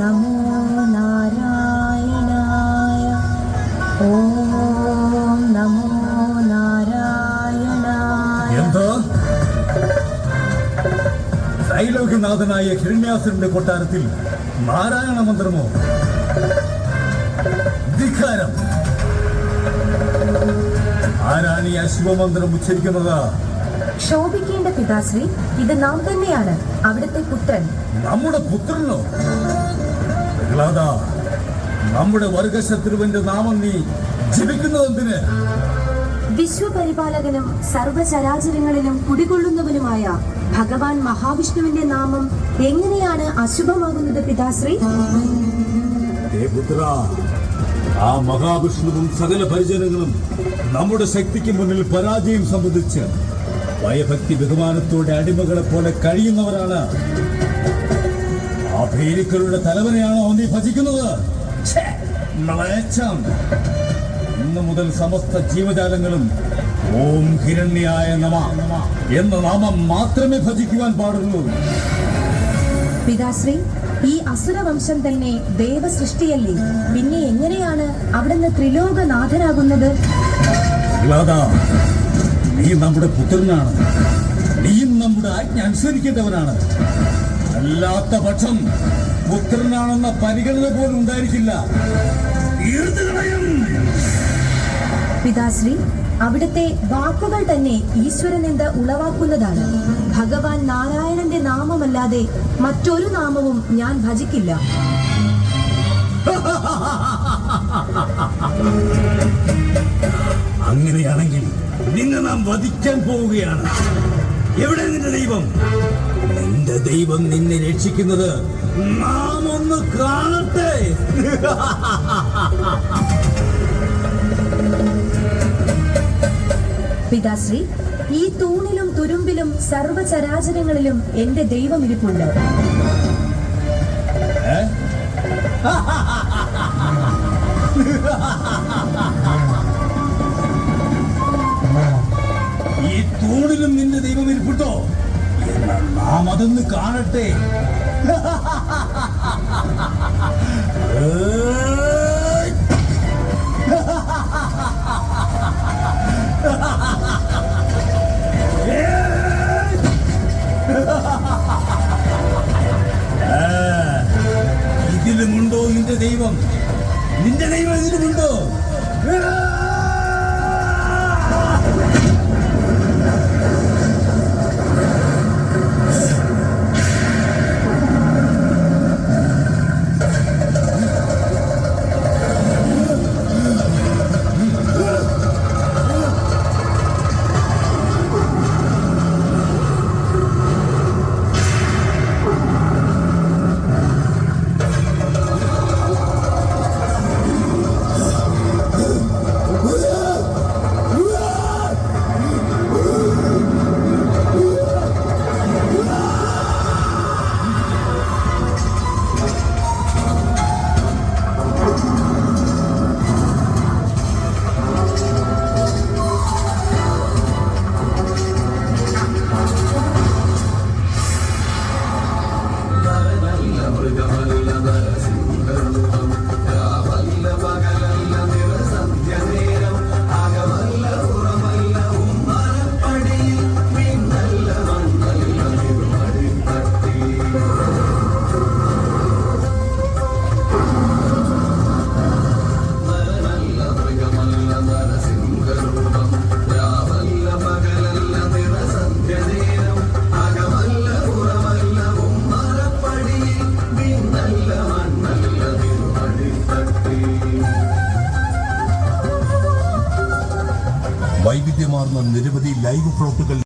നമോ നാരായണായ ഓം നമോ നാരായണായ എന്താ? ത്രൈലോക്യനാഥനായ ഹിരണ്യാസുരന്റെ കൊട്ടാരത്തിൽ നാരായണ മന്ത്രമോ? ധിക്കാരം. ആരാണ് ഈ അശുഭമന്ത്രം ഉച്ചരിക്കുന്നത്? ക്ഷോഭിക്കേണ്ട പിതാശ്രീ ഇത് നാം തന്നെയാണ് അവിടുത്തെ പുത്രൻ. നമ്മുടെ പുത്രനോ? പ്രഹ്ലാദ നമ്മുടെ വർഗശത്രുവിന്റെ നാമം നീ ജപിക്കുന്നതെന്തിന്? വിശ്വപരിപാലകനും സർവചരാചരങ്ങളിലും കുടികൊള്ളുന്നവനുമായ ഭഗവാൻ മഹാവിഷ്ണുവിന്റെ നാമം എങ്ങനെയാണ് അശുഭമാകുന്നത് പിതാശ്രീ? പുത്ര ആ മഹാവിഷ്ണുവും സകല പരിചരങ്ങളും നമ്മുടെ ശക്തിക്ക് മുന്നിൽ പരാജയം സംബന്ധിച്ച് ഭയഭക്തി ബഹുമാനത്തോടെ അടിമകളെ പോലെ കഴിയുന്നവരാണ് ഭീരുക്കളുടെ തലവനെയാണോ നീ ഭജിക്കുന്നത്? മ്ലേച്ഛം. ഇന്ന് മുതൽ സമസ്ത ജീവജാലങ്ങളും ഓം ഹിരണ്യായ നമ എന്ന നാമം മാത്രമേ ഭജിക്കുവാൻ പാടുള്ളൂ. പിതാശ്രീ ഈ അസുരവംശം തന്നെ ദേവസൃഷ്ടിയല്ലേ? പിന്നെ എങ്ങനെയാണ് അവിടുന്ന് ത്രിലോകനാഥനാകുന്നത്? നീ നമ്മുടെ പുത്രനാണ്. നീയും നമ്മുടെ ആജ്ഞ അനുസരിക്കേണ്ടവനാണ്. അല്ലാത്ത പക്ഷം പുത്രനാണെന്ന പരിഗണന പോലും ഉണ്ടായിരിക്കില്ല. പിതാശ്രീ അവിടുത്തെ വാക്കുകൾ തന്നെ ഈശ്വരനിന്ദ ഉളവാക്കുന്നതാണ്. ഭഗവാൻ നാരായണന്റെ നാമമല്ലാതെ മറ്റൊരു നാമവും ഞാൻ ഭജിക്കില്ല. അങ്ങനെയാണെങ്കിൽ നിന്നെ നാം വധിക്കാൻ പോവുകയാണ്. എവിടെ നിന്റെ ദൈവം? നിന്റെ ദൈവം നിന്നെ രക്ഷിക്കുന്നത് നാം ഒന്ന് കാണട്ടെ. പിതാശ്രീ ഈ തൂണിലും തുരുമ്പിലും സർവചരാചരങ്ങളിലും എന്റെ ദൈവം ഇരിപ്പുണ്ട്. ഏ? തൂണിലും നിന്റെ ദൈവം ഇരിപ്പുട്ടോ നാം അതൊന്ന് കാണട്ടെ! ഇതിലുമുണ്ടോ നിന്റെ ദൈവം? നിന്റെ ദൈവം ഇതിലുമുണ്ടോ? Afrika, Lula, Brasil. വൈവിധ്യമാർന്ന നിരവധി ലൈവ് പ്ലോട്ടുകൾ